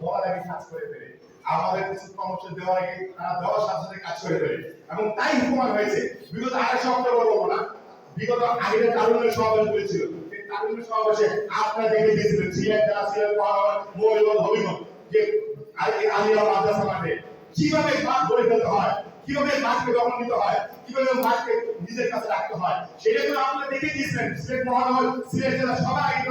বলার আগে কাজ করে ফেলে। আমাদের কিছু দেওয়ার আগে তারা সাথে কাজ করে ফেলে। এবং তাই প্রমাণ হয়েছে, বিগত বলব না, বিগত আগের সমাবেশ হয়েছিল। সেই সমাবেশে আপনারা দেখে দিয়েছিলেন যে আলি- আলিয়া মাদ্রাসা মাঠে কীভাবে মাঠ গড়ে ফেলতে হয়, কীভাবে মাঠকে দখল নিতে হয়, কীভাবে মাঠকে নিজের কাছে রাখতে হয়, সেটা তো আপনারা দেখে দিয়েছিলেন সিলেট মহানগর, সিলেট জেলা আগে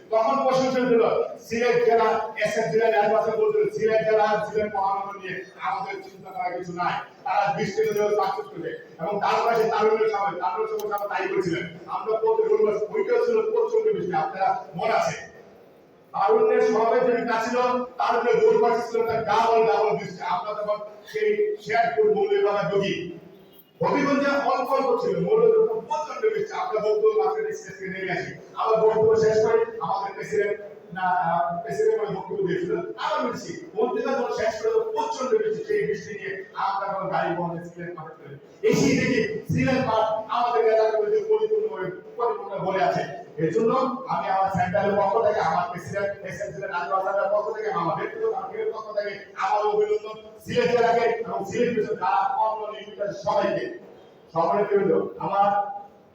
তখন প্রশংসা দিল সিলেট জেলা এসএফ জেলা নির্বাচন বলছিল সিলেট জেলা সিলেট মহানগর নিয়ে আমাদের চিন্তা করার কিছু নাই। তারা বৃষ্টি জন্য সাকসেস করবে। এবং তার পাশে তারুণ্যের সময় তারুণ্যের সময় আমরা তাই করেছিলেন। আমরা প্রতি রবিবার ওইটাও ছিল প্রচণ্ড বৃষ্টি, আপনারা মনে আছে? তারুণ্যের তারুণ্যের দৌড় পাচ্ছিল তার ডাবল ডাবল আমরা তখন সেই শেয়ারপুর মৌলভীবাজার যোগী হবিগঞ্জে অল্প ছিল। মৌলভীবাজার প্রচণ্ড বৃষ্টি আমরা বক্তব্য মাঝে স্টেজে নেমে আসি। আবার বক্তব্য শেষ করে আমাদের প্রেসিডেন্ট, না, প্রেসিডেন্ট মানে বক্তব্য দিয়েছিল। আবার বলছি মন্ত্রীরা যখন শেষ করে প্রচণ্ড বৃষ্টি সেই বৃষ্টি নিয়ে আমরা তখন গাড়ি বন্ধ সিলেট মাঠে চলে এসে দেখি সিলেট মাঠ আমাদের এলাকার মধ্যে পরিপূর্ণ পরিপূর্ণ ভরে আছে। এর জন্য আমি আমার সেন্টারের পক্ষ থেকে, আমার প্রেসিডেন্ট, এসএমসির নাজমা সাহেবের পক্ষ থেকে, আমার ব্যক্তিগত আত্মীয়ের পক্ষ থেকে আমার অভিনন্দন। সিলেট জেলাকে এবং সিলেট যারা অন্য নির্মিত সবাইকে সম্মানিত আমার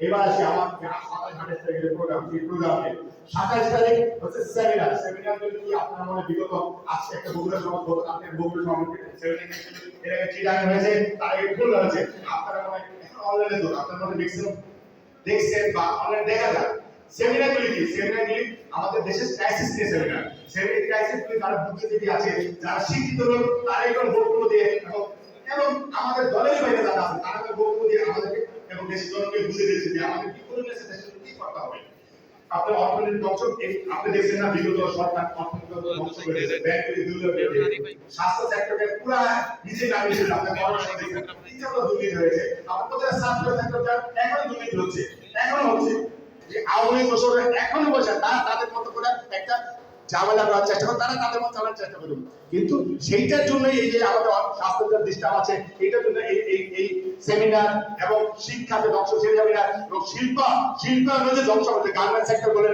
এবার আসি, আমার সাতাশ আঠাশ তারিখের প্রোগ্রাম সেই প্রোগ্রামে সাতাশ তারিখ হচ্ছে সেমিনার সেমিনার যদি আপনার মনে বিগত আজকে একটা বগুড়া সমাজ কালকে বগুড়া সমাজ এর আগে হয়েছে, তার খুলনা হয়েছে। আপনারা মনে এখন অনলাইনে তো আপনার মনে দেখছেন। দেখছেন বা অনলাইন দেখা যায় সেমিনার গুলি কি? সেমিনার গুলি আমাদের দেশের ক্রাইসিস নিয়ে সেমিনার সেমিনার ক্রাইসিস গুলি যারা বুদ্ধিজীবী আছে। যারা শিক্ষিত লোক তারা এখন বক্তব্য দিয়ে এবং এবং আমাদের দলের বাইরে যারা আছে তারা এখন বক্তব্য দিয়ে আমাদেরকে এবং দেশের জনকে বুঝে দিচ্ছে যে আমাদের কি করে দেশে দেশের কি করতে হবে। আপনার অর্থনীতির ধ্বংস এই আপনি দেখছেন না বিগত সরকার অর্থনীতি ধ্বংস করেছে ব্যাংকের দুর্নীতি স্বাস্থ্য সেক্টরকে পুরা নামিয়ে দিয়েছে দুর্নীতি হয়েছে স্বাস্থ্য সেক্টরটা এখনও দুর্নীতি হচ্ছে। এখনও হচ্ছে যে আওয়ামী বছর এখনও বসে তারা তাদের মতো করে ঝামেলা করার চেষ্টা করে তারা তাদের মতো চালানোর চেষ্টা করবে। কিন্তু সেইটার জন্য এই যে আমাদের স্বাস্থ্যের ডিস্টার্ব আছে, এইটার জন্য এই এই এই সেমিনার এবং শিক্ষাতে ধ্বংস ছেড়ে যাবে না এবং শিল্প শিল্প যে ধ্বংস হচ্ছে গার্মেন্ট সেক্টর বলে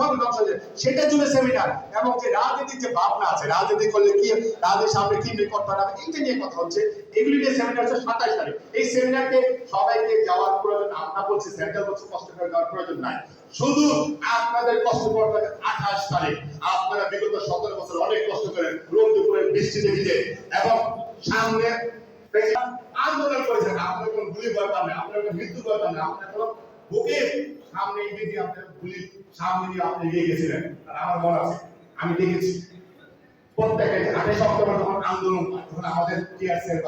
সব ধ্বংস হচ্ছে সেটার জন্য সেমিনার এবং যে রাজনীতির যে ভাবনা আছে, রাজনীতি করলে কি, রাজনীতির সামনে কি নিয়ে করতে হবে, এইটা নিয়ে কথা হচ্ছে। এগুলি নিয়ে সেমিনার হচ্ছে সাতাশ তারিখ। এই সেমিনারকে সবাইকে যাওয়ার প্রয়োজন, আমরা বলছি সেন্টার বলছে কষ্ট করে যাওয়ার প্রয়োজন নাই। শুধু আপনাদের কষ্ট করতে আঠাশ তারিখ আপনারা বিগত সতেরো বছর অনেক কষ্ট করেন রোদ দুপুরে বৃষ্টিতে ভিজে এবং সামনে আন্দোলন করেছেন। আপনার কোনো গুলি ভয় পান না, আপনার কোনো মৃত্যু ভয় পান না, আপনার কোনো বুকে সামনে এগিয়ে দিয়ে আপনার গুলি সামনে দিয়ে আপনি এগিয়ে গেছিলেন। আর আমার মনে আছে, আমি দেখেছি আন্দোলন আমাদের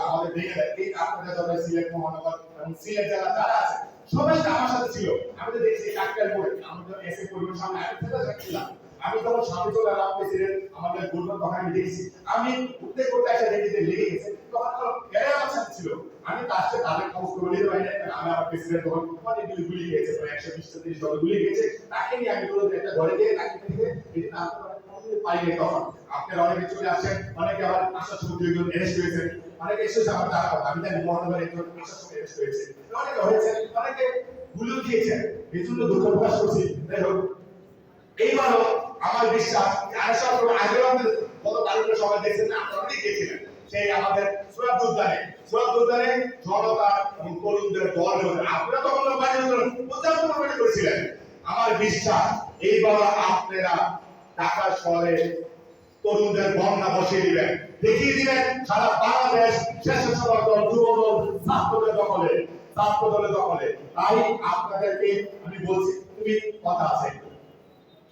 আমাদের ব্রিগেড এই আপনাদের সিলেট মহানগর এবং সিলেট জেলা যারা আছে সবাই আমার সাথে ছিল। আমি তো দেখছি ডাক্তার বোর্ড আমি তো এসে পরিবার সামনে আমি ছিলাম আমি তখন সামনে চলে এলাম প্রেসিডেন্ট আমাদের গুরুত্ব তখন আমি দেখছি। আমি উঠতে করতে এসে দেখি লেগে গেছে। তখন তো এরা আমার সাথে ছিল। আমি তার সাথে তাদের খবর করে নিতে পারি আমি আমার প্রেসিডেন্ট তখন অনেক গুলি গুলি গিয়েছে প্রায় একশো বিশ তিরিশ জন গুলি গিয়েছে তাকে নিয়ে আমি বলতে একটা ঘরে গিয়ে তাকে থেকে এটি না পাইনি তখন। আপনারা অনেকে চলে আসেন, অনেকে আবার আশা সবজি একজন এরেস্ট হয়েছে অনেকে এসেছে আমার কথা। আমি জানি মহানগরে একজন সবজি এরেস্ট হয়েছে অনেকে হয়েছে অনেকে ভুলেও দিয়েছেন। এই জন্য দুঃখ প্রকাশ করছি। যাই হোক, এইবারও আমার বিশ্বাস আড়াইশো বছর আগেও আমাদের গত তারিখের সময় দেখছেন না, আপনারা অনেক গেছিলেন সেই আমাদের সুরাত উদ্যানে সুরাত উদ্যানে জনতা এবং তরুণদের দল হয়েছে আপনারা তখন বাড়ি প্রচার বাড়ি করেছিলেন। আমার বিশ্বাস এইবার আপনারা ঢাকা শহরে তরুণদের বন্যা বসিয়ে দিবেন। দেখিয়ে দিবেন, সারা বাংলাদেশ স্বেচ্ছাসেবক দল যুব দল ছাত্রদের দখলে ছাত্র দলের দখলে। তাই আপনাদেরকে আমি বলছি, তুমি কথা আছে।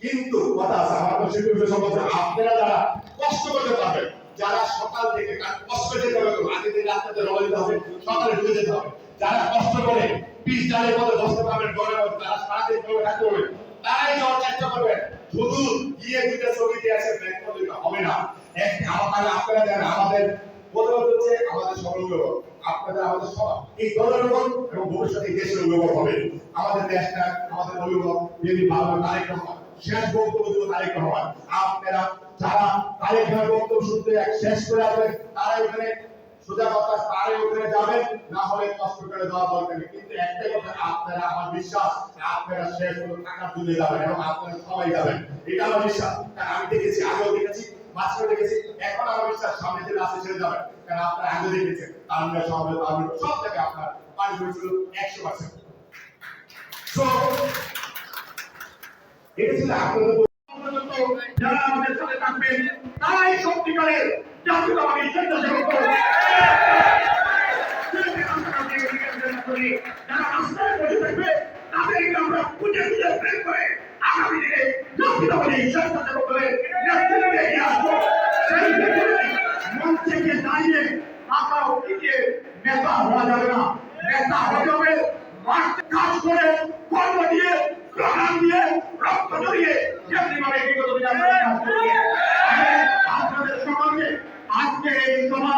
কিন্তু কথা আছে, আমার তো আপনারা যারা কষ্ট করতে পারবেন, যারা সকাল থেকে কষ্ট যেতে হবে, আগে থেকে রাস্তাতে দিতে হবে, সকালে ঢুকে যেতে হবে। যারা কষ্ট করে পিস ডালের মধ্যে বসতে পারবেন মধ্যে, তারা সারাদিন থাকতে হবে চেষ্টা করবেন। শুধু গিয়ে দুইটা ছবি দিয়ে আসে ব্যাংক হবে না। এক আপনারা জানেন, আমাদের প্রথমত হচ্ছে আমাদের অভিভাবক আপনাদের, আমাদের সবার। এই দলের উপর এবং ভবিষ্যতে দেশের অভিভাবক হবে। আমাদের দেশটা, আমাদের অভিভাবক যদি ভালো রহমান। শেষ বক্তব্য দেবো তারেক রহমান। আপনারা যারা তারেক রহমানের বক্তব্য শুনতে শেষ করে আসবেন, তারা ওখানে সোজা কথা তারে ওখানে যাবেন, না হলে কষ্ট করে দেওয়া দরকার নেই কিন্তু একটাই কথা, আপনারা আমার বিশ্বাস, আপনারা শেষ পর্যন্ত টাকার জন্য যাবেন এবং আপনারা সবাই যাবেন। এটা আমার বিশ্বাস। আমি দেখেছি, আগেও দেখেছি মাঝখানে দেখেছি, এখন আমার বিশ্বাস, সামনে যে রাস্তা ছেড়ে যাবেন, কারণ আপনারা আগে দেখেছেন তারুণ্য সমাবেশ তারুণ্য সব জায়গায় আপনার পানি হয়েছিল একশো পার্সেন্ট তো এটা ছিল আপনাদের যারা আমাদের সাথে থাকবেন, তারাই সত্যিকারের জাতীয়তাবাদী স্বেচ্ছাসেবক দল। যারা রাস্তায় বসে থাকবে, তাদেরকে আমরা খুঁজে খুঁজে বের করে আগামী দিনে জাতীয়তাবাদী স্বেচ্ছাসেবক দলের নেতৃত্বে এগিয়ে আসব। সেই নেতৃত্বে মঞ্চে গিয়ে দাঁড়িয়ে মাথা উঠিয়ে নেতা হওয়া যাবে না। নেতা হতে হবে, মাঠে কাজ করে কর্ম দিয়ে, প্রধান দিয়ে, রক্ত জড়িয়ে যেমনি ভাবে বিগত আপনাদের সকলকে আজকে এই সভা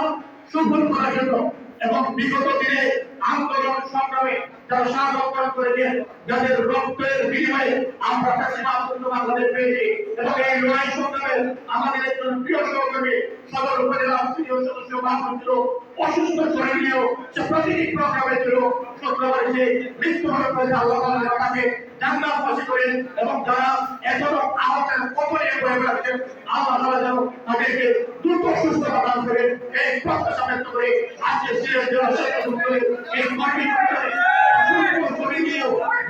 সফল করার জন্য এবং বিগত দিনে আন্দোলন সংগ্রামে যারা সাহায্য করেছেন, যাদের রক্তের বিনিময়ে আমরা মুক্ত বাংলাদেশ পেয়েছি এবং এই লড়াই সংগ্রামে আমাদের একজন প্রিয় সহকর্মী, সদর উপজেলা সিনিয়র সদস্য বাসন অসুস্থ শরীর নিয়েও সে প্রতিটি প্রোগ্রামে ছিল, শুক্রবারে সে মৃত্যুবরণ করেছে আল্লাহ তাকে জান্নাত বাসী করেন এবং যারা এখনও আমাদের কবরে বয়ে বেড়াচ্ছেন, আল্লাহ তাআলা যেন তাদেরকে দ্রুত সুস্থতা দান করেন। এই প্রত্যাশা ব্যক্ত করে আজকে সিলেট জেলা এই কর্মী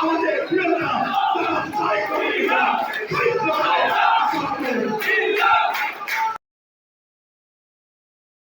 আমাদের